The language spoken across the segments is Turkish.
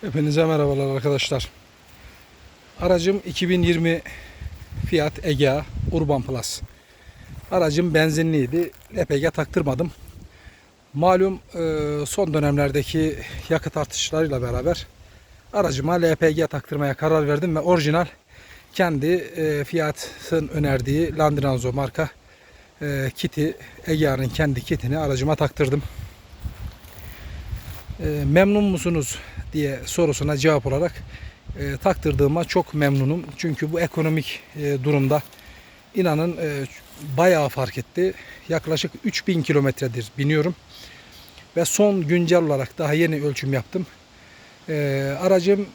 Hepinize merhabalar arkadaşlar. Aracım 2020 Fiat Egea Urban Plus. Aracım benzinliydi. LPG taktırmadım. Malum e, son dönemlerdeki yakıt artışlarıyla beraber aracıma LPG taktırmaya karar verdim ve orijinal kendi e, Fiat'ın önerdiği Landranzo marka e, kiti Egea'nın kendi kitini aracıma taktırdım. E, memnun musunuz diye sorusuna cevap olarak e, taktırdığıma çok memnunum. Çünkü bu ekonomik e, durumda inanın e, bayağı fark etti. Yaklaşık 3000 kilometredir biniyorum. Ve son güncel olarak daha yeni ölçüm yaptım. E, aracım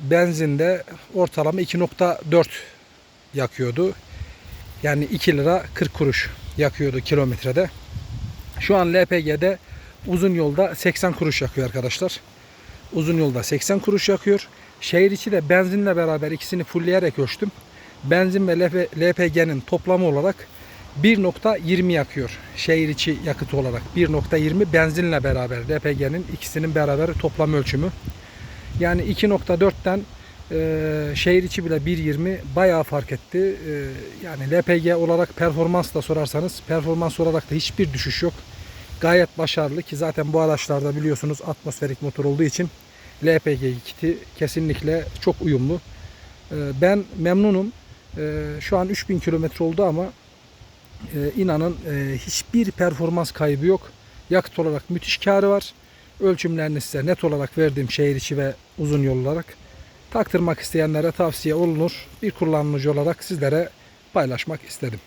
benzinde ortalama 2.4 yakıyordu. Yani 2 lira 40 kuruş yakıyordu kilometrede. Şu an LPG'de uzun yolda 80 kuruş yakıyor arkadaşlar. Uzun yolda 80 kuruş yakıyor. Şehir içi de benzinle beraber ikisini fullleyerek ölçtüm. Benzin ve LPG'nin toplamı olarak 1.20 yakıyor. Şehir içi yakıtı olarak 1.20 benzinle beraber LPG'nin ikisinin beraber toplam ölçümü. Yani 2.4'ten e, şehir içi bile 1.20 bayağı fark etti. E, yani LPG olarak performans sorarsanız performans olarak da hiçbir düşüş yok. Gayet başarılı ki zaten bu araçlarda biliyorsunuz atmosferik motor olduğu için LPG kiti kesinlikle çok uyumlu. E, ben memnunum. E, şu an 3000 kilometre oldu ama e, inanın e, hiçbir performans kaybı yok. Yakıt olarak müthiş karı var. Ölçümlerini size net olarak verdiğim şehir içi ve uzun yol olarak taktırmak isteyenlere tavsiye olunur. Bir kullanıcı olarak sizlere paylaşmak istedim.